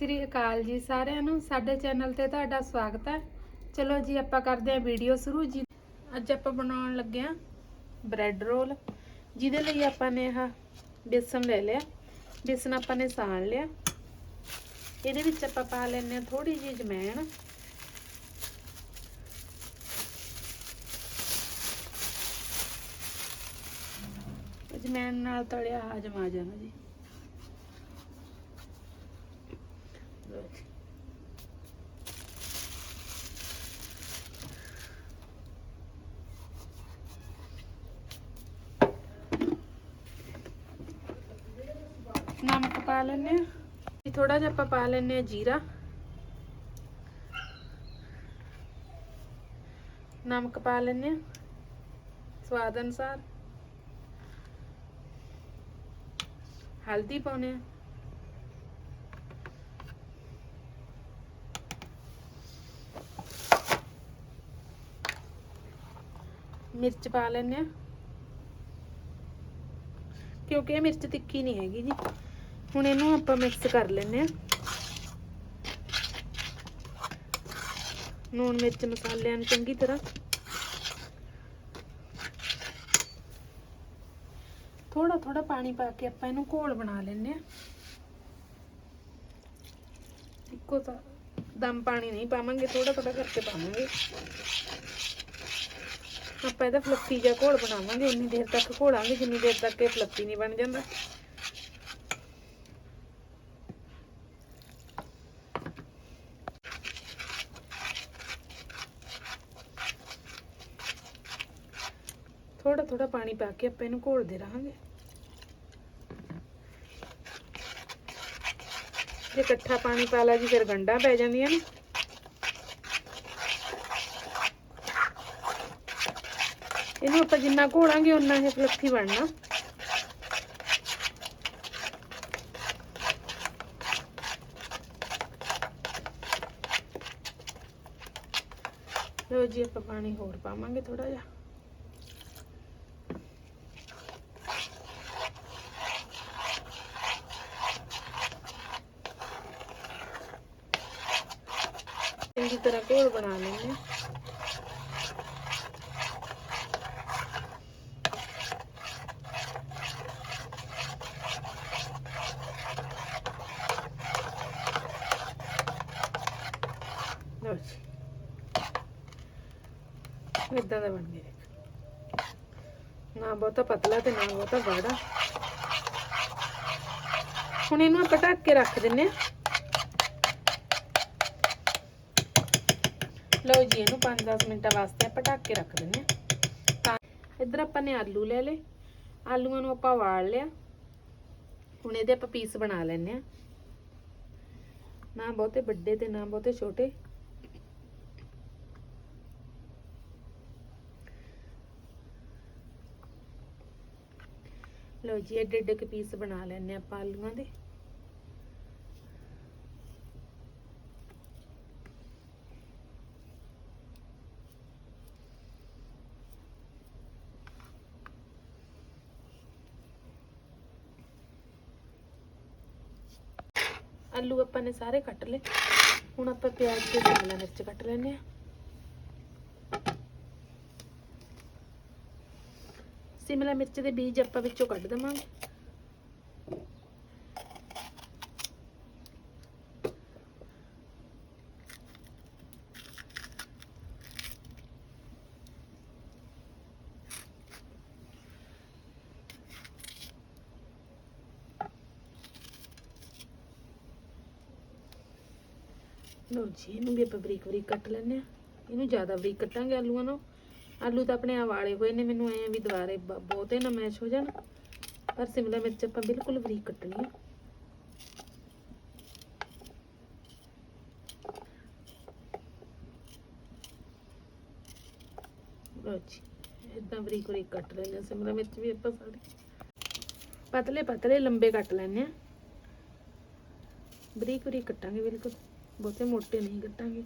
ਸ੍ਰੀ ਅਕਾਲ ਜੀ ਸਾਰਿਆਂ ਨੂੰ। ਸਾਡੇ ਚੈਨਲ ਤੇ ਤੁਹਾਡਾ ਸਵਾਗਤ ਹੈ। ਚਲੋ ਜੀ, ਆਪਾਂ ਕਰਦੇ ਹਾਂ ਵੀਡੀਓ ਸ਼ੁਰੂ। ਜੀ, ਅੱਜ ਆਪਾਂ ਬਣਾਉਣ ਲੱਗੇ ਹਾਂ ਬ੍ਰੈਡ ਰੋਲ। ਜਿਹਦੇ ਲਈ ਆਪਾਂ ਨੇ ਆਹ ਬੇਸਨ ਲੈ ਲਿਆ। ਬੇਸਨ ਆਪਾਂ ਨੇ ਸਾਣ ਲਿਆ। ਇਹਦੇ ਵਿੱਚ ਆਪਾਂ ਪਾ ਲੈਂਦੇ ਹਾਂ ਥੋੜੀ ਜਿਹੀ ਜਮੈਣ। ਅਜਮੈਨ ਨਾਲ ਤਲਿਆ ਹਾਜਮ ਆ ਜਾਣਾ ਜੀ ਲਓ ਜੀ। ਨਮਕ ਪਾ ਲੈਂਦੇ ਆ ਥੋੜਾ ਜਿਹਾ ਆਪਾਂ ਪਾ ਲੈਂਦੇ ਆ ਜੀਰਾ। ਨਮਕ ਪਾ ਲੈਂਦੇ ਆ ਸਵਾਦ ਅਨੁਸਾਰ। ਹਲਦੀ ਪਾਉਣੇ ਆ ਮਿਰਚ ਪਾ ਲੈਂਦੇ ਆ ਕਿਉਂਕਿ ਇਹ ਮਿਰਚ ਤਿੱਖੀ ਨਹੀਂ ਹੈਗੀ ਜੀ। ਹੁਣ ਇਹਨੂੰ ਆਪਾਂ ਮਿਕਸ ਕਰ ਲੈਂਦੇ ਆ ਨੂਣ ਮਿਰਚ ਮਸਾਲਿਆਂ ਨੂੰ ਚੰਗੀ ਤਰ੍ਹਾਂ। ਥੋੜਾ ਥੋੜਾ ਪਾਣੀ ਪਾ ਕੇ ਆਪਾਂ ਇਹਨੂੰ ਘੋਲ ਬਣਾ ਲੈਂਦੇ ਆ ਇੱਕੋ ਤਾਂ ਦਮ ਪਾਣੀ ਨਹੀਂ ਪਾਵਾਂਗੇ ਥੋੜਾ ਥੋੜਾ ਕਰਕੇ ਪਾਵਾਂਗੇ। ਆਪਾਂ ਇਹਦਾ ਫਲੱਫੀ ਜਿਹਾ ਘੋਲ ਬਣਾਵਾਂਗੇ ਉਨੀ ਦੇਰ ਤੱਕ ਘੋਲਾਂਗੇ, ਜਿੰਨੀ ਦੇਰ ਤੱਕ ਇਹ ਫਲੱਫੀ ਨਹੀਂ ਬਣ ਜਾਂਦਾ। ਥੋੜਾ ਥੋੜਾ ਪਾਣੀ ਪਾ ਕੇ ਆਪਾਂ ਇਹਨੂੰ ਘੋਲਦੇ ਰਹਾਂਗੇ। ਜੇ ਇਕੱਠਾ ਪਾਣੀ ਪਾ ਲਾ ਜੀ, ਫਿਰ ਗੰਢਾਂ ਪੈ ਜਾਂਦੀਆਂ ਨੇ। ਆਪਾਂ ਜਿੰਨਾ ਘੋਲਾਂਗੇ ਉਨਾ ਇਹ ਫਲੱਫੀ ਬਣਨਾ। ਲੋ ਜੀ, ਆਪਾਂ ਪਾਣੀ ਹੋਰ ਪਾਵਾਂਗੇ ਥੋੜਾ ਜਿਹਾ। ਚੰਗੀ ਤਰ੍ਹਾਂ ਘੋਲ ਬਣਾ ਲੈਂਦੇ ਹਾਂ ਲਓ ਜੀ ਇਦਾਂ ਦਾ ਬਣ ਗਿਆ ਦੇਖੋ। ਨਾ ਬਹੁਤਾ ਪਤਲਾ ਤੇ ਨਾ ਬਹੁਤਾ ਗਾੜਾ। ਹੁਣ ਇਹਨੂੰ ਆਪਾਂ ਢੱਕ ਕੇ ਰੱਖ ਦਿੰਨੇ ਆ ਲਓ ਜੀ, ਇਹਨੂੰ 5-10 ਮਿੰਟਾਂ ਵਾਸਤੇ ਆਪਾਂ ਢੱਕ ਕੇ ਰੱਖ ਦਿੰਨੇ ਆ ਤਾਂ ਇੱਧਰ ਆਪਾਂ ਨੇ ਆਲੂ ਲੈ ਲਏ। ਆਲੂਆਂ ਨੂੰ ਆਪਾਂ ਵਾਲ ਲਿਆ। ਹੁਣ ਇਹਦੇ ਆਪਾਂ ਪੀਸ ਬਣਾ ਲੈਣੇ ਆ ਨਾ ਬਹੁਤੇ ਵੱਡੇ ਤੇ ਨਾ ਬਹੁਤੇ ਛੋਟੇ। ਲਓ ਜੀ, ਐਡੇ ਐਡੇ ਕੇ ਪੀਸ ਬਣਾ ਲੈਣੇ ਆਪਾਂ ਆਲੂਆਂ ਦੇ। ਆਲੂ ਆਪਾਂ ਨੇ ਸਾਰੇ ਕੱਟ ਲਏ। ਹੁਣ ਆਪਾਂ ਪਿਆਜ਼ ਤੇ ਸ਼ਿਮਲਾ ਮਿਰਚ ਕੱਟ ਲੈਣੇ ਆ ਸ਼ਿਮਲਾ ਮਿਰਚ ਦੇ ਬੀਜ ਆਪਾਂ ਵਿੱਚੋਂ ਕੱਢ ਦਵਾਂਗੇ। ਲਓ ਜੀ, ਇਹਨੂੰ ਵੀ ਆਪਾਂ ਬਰੀਕ ਬਰੀਕ ਕੱਟ ਲੈਣੇ ਆ ਇਹਨੂੰ ਜ਼ਿਆਦਾ ਬਰੀਕ ਕੱਟਾਂਗੇ ਆਲੂਆਂ ਨੂੰ। ਆਲੂ ਤਾਂ ਆਪਣੇ ਆ ਵਾਲੇ ਹੋਏ ਨੇ, ਮੈਨੂੰ ਐ ਵੀ ਦੁਬਾਰੇ ਬਹੁਤੇ ਨਾ ਮੈਚ ਹੋ ਜਾਣ। ਪਰ ਸਿਮਲਾ ਮਿਰਚ ਆਪਾਂ ਬਿਲਕੁਲ ਬਰੀਕ ਕੱਟਣੀ ਆ। ਲਓ ਜੀ ਇਦਾਂ ਬਰੀਕ ਬਰੀਕ ਕੱਟ ਲੈਣੇ ਆ ਸਿਮਲਾ ਮਿਰਚ ਵੀ ਆਪਾਂ ਸਾਰੇ। ਪਤਲੇ ਪਤਲੇ ਲੰਬੇ ਕੱਟ ਲੈਣੇ ਆ ਬਰੀਕ ਬਰੀਕ ਕੱਟਾਂਗੇ ਬਿਲਕੁਲ, ਬਹੁਤੇ ਮੋਟੇ ਨਹੀਂ ਕੱਟਾਂਗੇ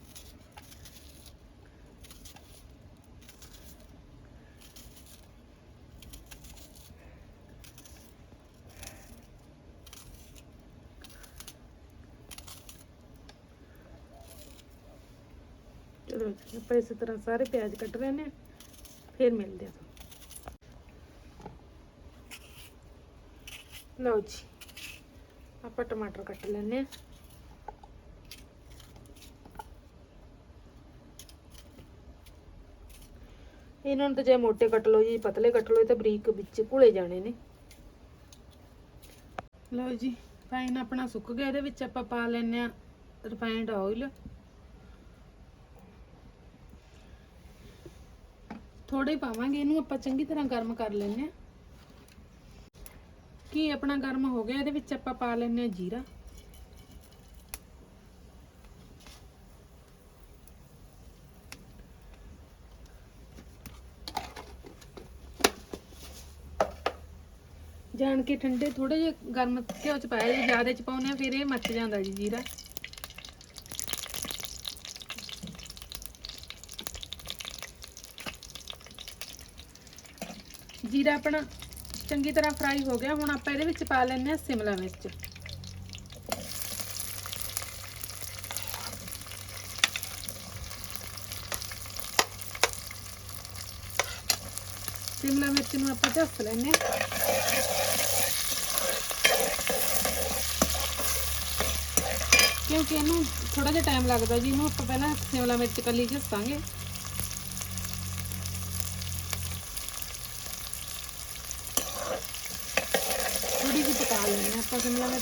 ਚਲੋ ਜੀ, ਆਪਾਂ ਇਸੇ ਤਰ੍ਹਾਂ ਸਾਰੇ ਪਿਆਜ਼ ਕੱਟ ਲੈਣੇ ਆ ਫਿਰ ਮਿਲਦੇ ਆ ਲਓ ਜੀ, ਆਪਾਂ ਟਮਾਟਰ ਕੱਟ ਲੈਣੇ ਆ ਇਹਨਾਂ ਨੂੰ ਤਾਂ ਜੇ ਮੋਟੇ ਕੱਟ ਲਓ ਜੀ, ਪਤਲੇ ਕੱਟ ਲਓ, ਇਹ ਤਾਂ ਬਰੀਕ ਵਿੱਚ ਭੁਲੇ ਜਾਣੇ ਨੇ। ਲਓ ਜੀ ਫਾਈਨ ਆਪਣਾ ਸੁੱਕ ਗਿਆ, ਇਹਦੇ ਵਿੱਚ ਆਪਾਂ ਪਾ ਲੈਣੇ ਆ ਰਿਫਾਈਨਡ ਆਇਲ। ਥੋੜੇ ਹੀ ਪਾਵਾਂਗੇ, ਇਹਨੂੰ ਆਪਾਂ ਚੰਗੀ ਤਰ੍ਹਾਂ ਗਰਮ ਕਰ ਲੈਣੇ ਆ ਕੀ ਆਪਣਾ ਗਰਮ ਹੋ ਗਿਆ, ਇਹਦੇ ਵਿੱਚ ਆਪਾਂ ਪਾ ਲੈਣੇ ਆ ਜੀਰਾ। ਜਾਣ ਕੇ ਠੰਡੇ ਥੋੜੇ ਜਿਹਾ ਗਰਮ ਘਿਓ ਚ ਪਾਇਆ ਜੇ, ਜ਼ਿਆਦਾ ਚ ਪਾਉਨੇ ਆ ਫਿਰ ਇਹ ਮੱਚ ਜਾਂਦਾ ਜੀ ਜੀਰਾ। ਜੀਰਾ ਆਪਣਾ ਚੰਗੀ ਤਰ੍ਹਾਂ ਫਰਾਈ ਹੋ ਗਿਆ। ਹੁਣ ਆਪਾਂ ਇਹਦੇ ਵਿੱਚ ਪਾ ਲੈਂਦੇ ਆ ਸਿਮਲਾ ਮਿਰਚ। ਸਿਮਲਾ ਮਿਰਚ ਨੂੰ ਆਪਾਂ ਝੱਸ ਲੈਂਦੇ ਆ ਕਿਉਂਕਿ ਇਹਨੂੰ ਥੋੜਾ ਜਿਹਾ ਟਾਈਮ ਲੱਗਦਾ ਜੀ। ਇਹਨੂੰ ਆਪਾਂ ਪਹਿਲਾਂ ਸਿਮਲਾ ਮਿਰਚ ਕੱਲੀ ਝੱਸਾਂਗੇ ਥੋੜੀ ਜਿਹੀ ਪਕਾ ਲੈਂਦੇ ਹਾਂ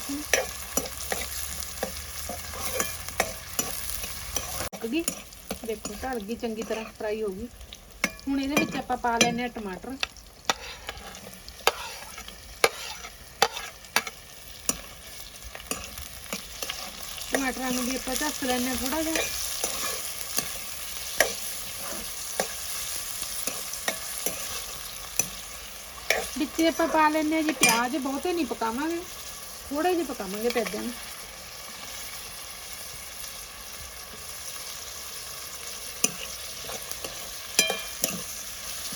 ਪੱਕ ਗਈ। ਦੇਖੋ ਢਲ ਗਈ, ਚੰਗੀ ਤਰ੍ਹਾਂ ਫਰਾਈ ਹੋ ਗਈ। ਹੁਣ ਇਹਦੇ ਵਿੱਚ ਆਪਾਂ ਪਾ ਲੈਂਦੇ ਹਾਂ ਟਮਾਟਰ। ਟਮਾਟਰਾਂ ਨੂੰ ਵੀ ਆਪਾਂ ਢੱਕ ਲੈਂਦੇ ਹਾਂ ਥੋੜਾ ਜਿਹਾ। ਵਿੱਚ ਆਪਾਂ ਪਾ ਲੈਂਦੇ ਹਾਂ ਜੀ ਪਿਆਜ਼, ਬਹੁਤੇ ਨਹੀਂ ਪਕਾਵਾਂਗੇ। ਥੋੜੇ ਜਿਹੇ ਪਕਾਵਾਂਗੇ ਪੈਦਿਆਂ ਨੂੰ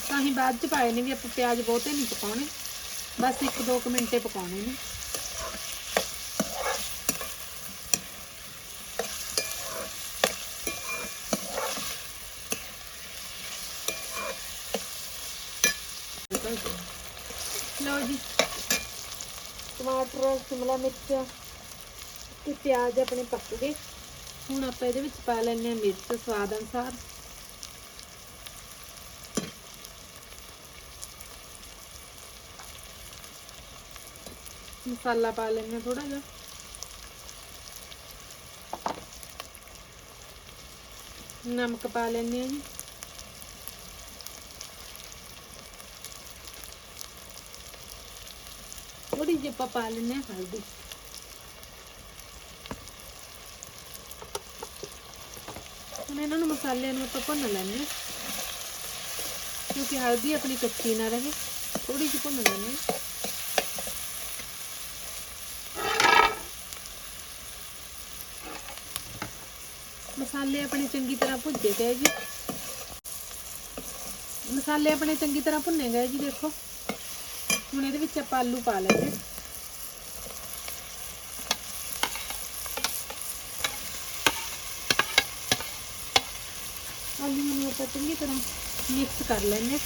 ਤਾਂ ਹੀ ਬਾਅਦ ਚ ਪਾਏ ਨੇ ਵੀ ਆਪਾਂ ਪਿਆਜ਼ ਬਹੁਤੇ ਨਹੀਂ ਪਕਾਉਣੇ। ਬਸ 1-2 ਮਿੰਟੇ ਪਕਾਉਣੇ ਨੇ। ਲਓ ਜੀ। ਟਮਾਟਰ ਸ਼ਿਮਲਾ ਮਿਰਚ ਤੇ ਪਿਆਜ਼ ਆਪਣੇ ਪੱਕ ਗਏ। ਹੁਣ ਆਪਾਂ ਇਹਦੇ ਵਿੱਚ ਪਾ ਲੈਂਦੇ ਹਾਂ ਮਿਰਚ ਸਵਾਦ ਅਨੁਸਾਰ। ਮਸਾਲਾ ਪਾ ਲੈਂਦੇ ਹਾਂ ਥੋੜਾ ਜਿਹਾ। ਨਮਕ ਪਾ ਲੈਂਦੇ ਹਾਂ ਜੀ। ਥੋੜੀ ਜਿਹੀ ਆਪਾਂ ਪਾ ਲੈਂਦੇ ਹਾਂ ਹਲਦੀ। ਹੁਣ ਇਹਨਾਂ ਨੂੰ ਮਸਾਲਿਆਂ ਨੂੰ ਆਪਾਂ ਭੁੰਨ ਲੈਂਦੇ ਕਿਉਂਕਿ ਹਲਦੀ ਆਪਣੀ ਕੱਚੀ ਨਾ ਰਹੇ ਥੋੜੀ ਜਿਹੀ ਭੁੰਨ ਲੈਂਦੇ ਹਾਂ। ਮਸਾਲੇ ਆਪਣੇ ਚੰਗੀ ਤਰ੍ਹਾਂ ਭੁੱਜੇ ਗਏ ਜੀ। ਮਸਾਲੇ ਆਪਣੇ ਚੰਗੀ ਤਰ੍ਹਾਂ ਭੁੰਨੇ ਗਏ ਜੀ, ਦੇਖੋ। ਹੁਣ ਇਹਦੇ ਵਿੱਚ ਆਪਾਂ ਆਲੂ ਪਾ ਲੈਂਦੇ ਆਲੂ ਨੂੰ ਆਪਾਂ ਚੰਗੀ ਤਰ੍ਹਾਂ ਮਿਕਸ ਕਰ ਲੈਂਦੇ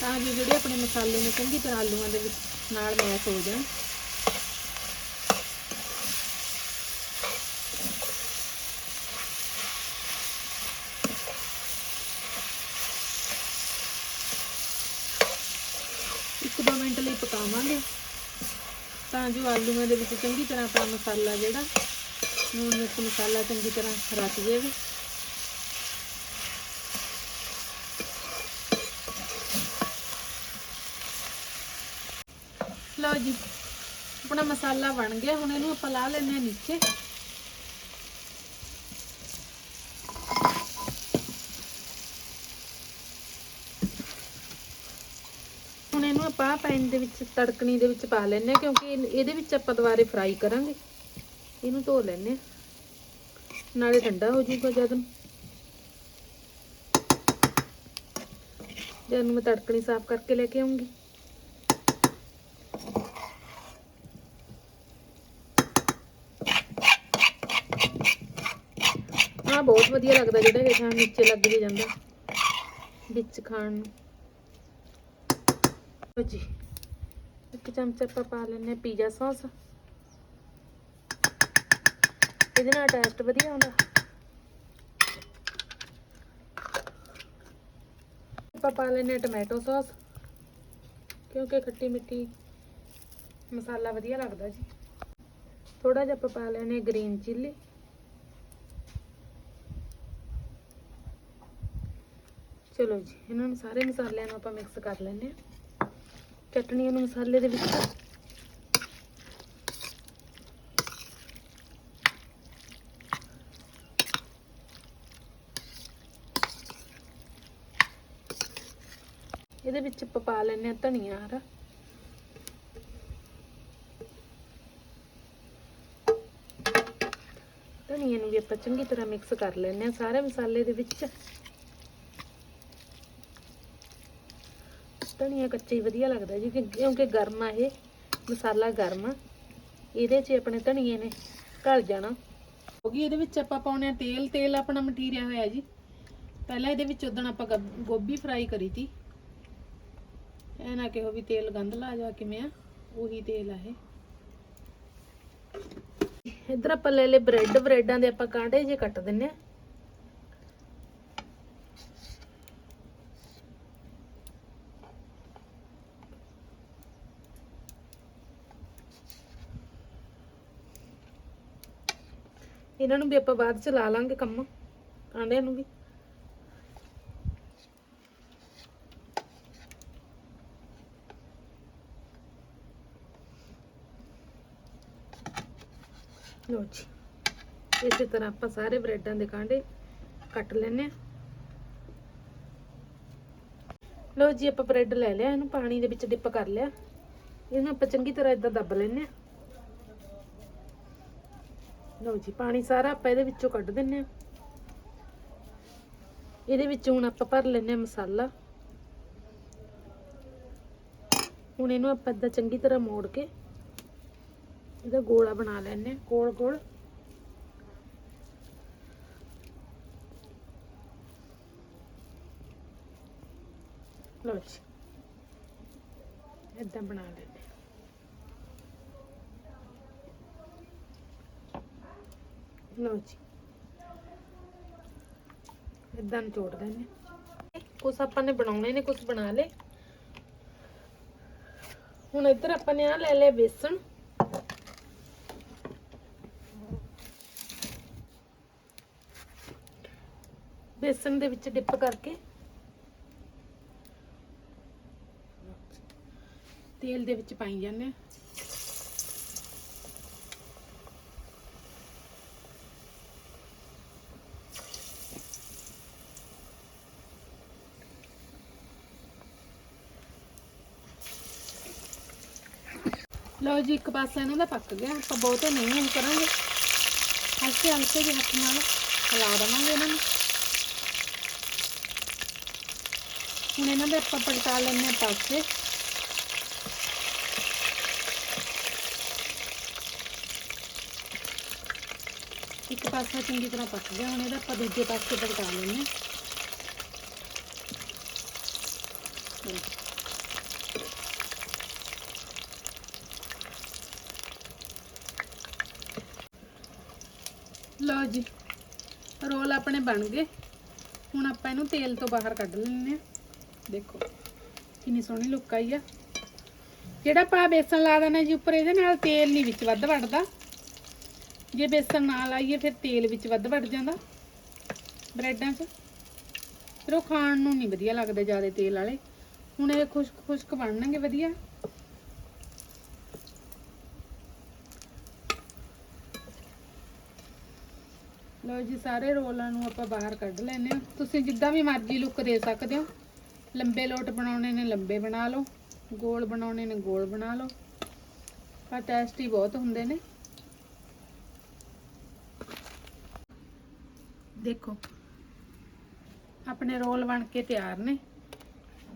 ਤਾਂ ਜੋ ਜਿਹੜੇ ਆਪਣੇ ਮਸਾਲੇ ਨੇ ਚੰਗੀ ਤਰ੍ਹਾਂ ਆਲੂਆਂ ਦੇ ਵਿੱਚ ਨਾਲ ਮੈਸ਼ ਹੋ ਜਾਣ। ਇੱਕ ਦੋ ਮਿੰਟ ਲਈ ਪਕਾਵਾਂਗੇ। ਤਾਂ ਜੋ ਆਲੂਆਂ ਦੇ ਵਿੱਚ ਚੰਗੀ ਤਰ੍ਹਾਂ ਆਪਣਾ ਮਸਾਲਾ ਜਿਹੜਾ, ਨੂਣ ਮਿਰਚ ਮਸਾਲਾ ਚੰਗੀ ਤਰ੍ਹਾਂ ਰਚ ਜਾਵੇ। ਲਓ ਜੀ, ਆਪਣਾ ਮਸਾਲਾ ਬਣ ਗਿਆ। ਹੁਣ ਇਹਨੂੰ ਆਪਾਂ ਲਾ ਲੈਂਦੇ ਹਾਂ ਨੀਚੇ ਹੁਣ ਇਹਨੂੰ ਆਪਾਂ ਪੈਨ ਦੇ ਵਿੱਚ, ਤੜਕਣੀ ਦੇ ਵਿੱਚ ਪਾ ਲੈਂਦੇ ਹਾਂ ਕਿਉਂਕਿ ਇਹਦੇ ਵਿੱਚ ਆਪਾਂ ਦੁਬਾਰੇ ਫਰਾਈ ਕਰਾਂਗੇ। ਇਹਨੂੰ ਧੋ ਲੈਂਦੇ ਹਾਂ। ਨਾਲੇ ਠੰਡਾ ਹੋ ਜਾਊਗਾ ਜਦ। ਜਦ ਮੈਂ ਤੜਕਣੀ ਸਾਫ਼ ਕਰਕੇ ਲੈ ਕੇ ਆਉਂਗੀ ਹਾਂ ਬਹੁਤ ਵਧੀਆ ਲੱਗਦਾ ਜਿਹੜਾ ਹੇਠਾਂ ਨੀਚੇ ਲੱਗ ਜੇ ਜਾਂਦਾ। ਵਿੱਚ ਖਾਣ ਨੂੰ। ਜੀ ਇੱਕ ਚਮਚ ਆਪਾਂ ਪਾ ਲੈਨੇ ਪੀਜ਼ਾ ਸੌਸ। ਇਹਦੇ ਨਾਲ ਟੇਸਟ ਵਧੀਆ ਆਉਂਦਾ। ਆਪਾਂ ਪਾ ਲੈਨੇ ਟੋਮੈਟੋ ਸੌਸ, ਕਿਉਂਕਿ ਖੱਟੀ ਮਿੱਠੀ ਮਸਾਲਾ ਵਧੀਆ ਲੱਗਦਾ ਜੀ। ਥੋੜਾ ਜਿਹਾ ਆਪਾਂ ਪਾ ਲੈਨੇ ਗ੍ਰੀਨ ਚਿੱਲੀ। ਚਲੋ ਜੀ, ਇਹਨਾਂ ਨੂੰ ਸਾਰੇ ਮਸਾਲਿਆਂ ਨੂੰ ਆਪਾਂ ਮਿਕਸ ਕਰ ਲੈਨੇ ਆ ਚਟਣੀਆਂ ਨੂੰ ਮਸਾਲੇ ਦੇ ਵਿੱਚ। ਇਹਦੇ ਵਿੱਚ ਆਪਾਂ ਪਾ ਲੈਨੇ ਆ ਧਨੀਆ ਹਰਾ। ਧਨੀਏ ਨੂੰ ਵੀ ਆਪਾਂ ਚੰਗੀ ਤਰ੍ਹਾਂ ਮਿਕਸ ਕਰ ਲੈਨੇ ਆ ਸਾਰੇ ਮਸਾਲੇ ਦੇ ਵਿੱਚ ਧਨੀਆ ਕੱਚਾ ਹੀ ਵਧੀਆ ਲੱਗਦਾ ਜੀ ਕਿਉਂਕਿ ਗਰਮ ਆ ਇਹ ਮਸਾਲਾ ਗਰਮ ਆ। ਇਹਦੇ 'ਚ ਆਪਣੇ ਧਨੀਏ ਨੇ ਘਲ ਜਾਣਾ। ਹੋ ਗਈ ਇਹਦੇ ਵਿੱਚ ਆਪਾਂ ਪਾਉਣੇ ਆ ਤੇਲ ਤੇਲ ਆਪਣਾ ਮਟੀਰੀਆ ਹੋਇਆ ਜੀ। ਪਹਿਲਾਂ ਇਹਦੇ ਵਿੱਚ ਉਦੋਂ ਆਪਾਂ ਗੋਭੀ ਫਰਾਈ ਕਰੀ ਤੀ। ਇਹ ਨਾ ਕਿਹੋ ਵੀ ਤੇਲ ਗੰਦ ਲਾ ਜਾ ਕਿਵੇਂ ਆ ਉਹੀ ਤੇਲ ਆ ਇਹ। ਇੱਧਰ ਆਪਾਂ ਲੈ ਲਏ ਬ੍ਰੈਡ ਬ੍ਰੈਡਾਂ ਦੇ ਆਪਾਂ ਕਾਂਟੇ ਜੇ ਕੱਟ ਦਿੰਨੇ ਆ। ਇਹਨਾਂ ਨੂੰ ਵੀ ਆਪਾਂ ਬਾਅਦ ਚ ਲਾ ਲਾਂਗੇ ਕੰਮ, ਕਾਂਡਿਆਂ ਨੂੰ ਵੀ। ਲੋ ਜੀ, ਇਸੇ ਤਰ੍ਹਾਂ ਆਪਾਂ ਸਾਰੇ ਬ੍ਰੈਡਾਂ ਦੇ ਕਾਂਡੇ ਕੱਟ ਲੈਨੇ ਆ ਲੋ ਜੀ, ਆਪਾਂ ਬ੍ਰੈਡ ਲੈ ਲਿਆ, ਇਹਨੂੰ ਪਾਣੀ ਦੇ ਵਿੱਚ ਡਿਪ ਕਰ ਲਿਆ। ਇਹਨੂੰ ਆਪਾਂ ਚੰਗੀ ਤਰ੍ਹਾਂ ਇਦਾਂ ਦੱਬ ਲੈਨੇ ਆ ਲਓ ਜੀ, ਪਾਣੀ ਸਾਰਾ ਆਪਾਂ ਇਹਦੇ ਵਿੱਚੋਂ ਕੱਢ ਦਿੰਨੇ ਆ ਇਹਦੇ ਵਿੱਚ ਹੁਣ ਆਪਾਂ ਭਰ ਲੈਨੇ ਆ ਮਸਾਲਾ। ਹੁਣ ਇਹਨੂੰ ਆਪਾਂ ਏਦਾਂ ਚੰਗੀ ਤਰ੍ਹਾਂ ਮੋੜ ਕੇ ਇਹਦਾ ਗੋਲਾ ਬਣਾ ਲੈਨੇ ਆ ਗੋਲ ਗੋਲ। ਲਓ ਜੀ, ਏਦਾਂ ਬਣਾ ਲੈਨੇ ਲਓ ਜੀ। ਇਦਾਂ ਨਿਚੋੜ ਦੇਣੇ ਕੁਛ ਆਪਾਂ ਨੇ ਬਣਾਉਣੇ ਨੇ, ਕੁਛ ਬਣਾ ਲਏ। ਹੁਣ ਇੱਧਰ ਆਪਾਂ ਨੇ ਆ ਲੈ ਲਿਆ ਬੇਸਣ। ਬੇਸਣ ਦੇ ਵਿੱਚ ਡਿਪ ਕਰਕੇ। ਤੇਲ ਦੇ ਵਿੱਚ ਪਾਈ ਜਾਂਦੇ ਆ ਲਓ ਜੀ, ਇੱਕ ਪਾਸਾ ਇਹਨਾਂ ਦਾ ਪੱਕ ਗਿਆ। ਆਪਾਂ ਬਹੁਤੇ ਨਹੀਂ ਹੁਣ ਕਰਾਂਗੇ। ਹਲਕੇ ਹਲਕੇ ਜਿਹੇ ਹੱਥ ਨਾਲ ਹਿਲਾ ਦੇਵਾਂਗੇ ਇਹਨਾਂ ਨੂੰ। ਹੁਣ ਇਹਨਾਂ ਦੇ ਆਪਾਂ ਪਲਟਾ ਲੈਣੇ ਆ ਪਾਸੇ। ਇੱਕ ਪਾਸਾ ਚੰਗੀ ਤਰ੍ਹਾਂ ਪੱਕ ਗਿਆ। ਹੁਣ ਇਹਦਾ ਆਪਾਂ ਦੂਜੇ ਪਾਸੇ ਪਲਟਾ ਲੈਣੇ ਆ ਲਓ ਜੀ, ਰੋਲ ਆਪਣੇ ਬਣ ਗਏ। ਹੁਣ ਆਪਾਂ ਇਹਨੂੰ ਤੇਲ ਤੋਂ ਬਾਹਰ ਕੱਢ ਲੈਣੇ ਆ ਦੇਖੋ, ਕਿੰਨੀ ਸੋਹਣੀ ਲੁੱਕ ਆਈ ਆ। ਜਿਹੜਾ ਆਪਾਂ ਬੇਸਨ ਲਾ ਦੇਣਾ ਜੀ ਉੱਪਰ, ਇਹਦੇ ਨਾਲ ਤੇਲ ਨਹੀਂ ਵਿੱਚ ਵੱਧ ਵੜਦਾ। ਜੇ ਬੇਸਨ ਨਾ ਲਾਈਏ, ਫਿਰ ਤੇਲ ਵਿੱਚ ਵੱਧ ਵੜ ਜਾਂਦਾ। ਬ੍ਰੈਡਾਂ 'ਚ। ਫਿਰ ਉਹ ਖਾਣ ਨੂੰ ਨਹੀਂ ਵਧੀਆ ਲੱਗਦੇ ਜ਼ਿਆਦਾ ਤੇਲ ਵਾਲੇ। ਹੁਣ ਇਹ ਖੁਸ਼ਕ ਖੁਸ਼ਕ ਬਣਨਗੇ ਵਧੀਆ। ਲਓ ਜੀ, ਸਾਰੇ ਰੋਲਾਂ ਨੂੰ ਆਪਾਂ ਬਾਹਰ ਕੱਢ ਲੈਨੇ ਆ ਤੁਸੀਂ ਜਿੱਦਾਂ ਵੀ ਮਰਜ਼ੀ ਲੁੱਕ ਦੇ ਸਕਦੇ ਹੋ। ਲੰਬੇ ਲੋਟ ਬਣਾਉਣੇ ਨੇ, ਲੰਬੇ ਬਣਾ ਲਓ। ਗੋਲ ਬਣਾਉਣੇ ਨੇ, ਗੋਲ ਬਣਾ ਲਓ। ਪਰ ਟੇਸਟੀ ਬਹੁਤ ਹੁੰਦੇ ਨੇ। ਦੇਖੋ, ਆਪਣੇ ਰੋਲ ਬਣ ਕੇ ਤਿਆਰ ਨੇ।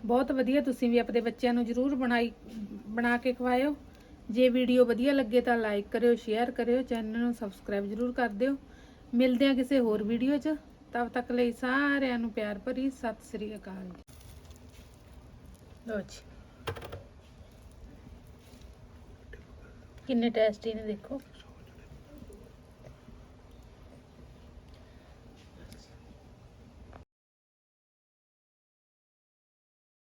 ਬਹੁਤ ਵਧੀਆ ਤੁਸੀਂ ਵੀ ਆਪਣੇ ਬੱਚਿਆਂ ਨੂੰ ਜਰੂਰ ਬਣਾਈ, ਬਣਾ ਕੇ ਖਵਾਇਓ। ਜੇ ਵੀਡੀਓ ਵਧੀਆ ਲੱਗੇ ਤਾਂ ਲਾਈਕ ਕਰਿਓ ਸ਼ੇਅਰ ਕਰਿਓ। ਚੈਨਲ ਨੂੰ ਸਬਸਕ੍ਰਾਈਬ ਜਰੂਰ ਕਰ ਦਿਓ। ਮਿਲਦੇ ਆ ਕਿਸੇ ਹੋਰ ਵੀਡੀਓ 'ਚ। ਤਦ ਤੱਕ ਲਈ ਸਾਰਿਆਂ ਨੂੰ ਪਿਆਰ ਭਰੀ ਸਤਿ ਸ੍ਰੀ ਅਕਾਲ ਲੋ ਜੀ। ਕਿੰਨੇ ਟੇਸਟੀ ਨੇ ਦੇਖੋ।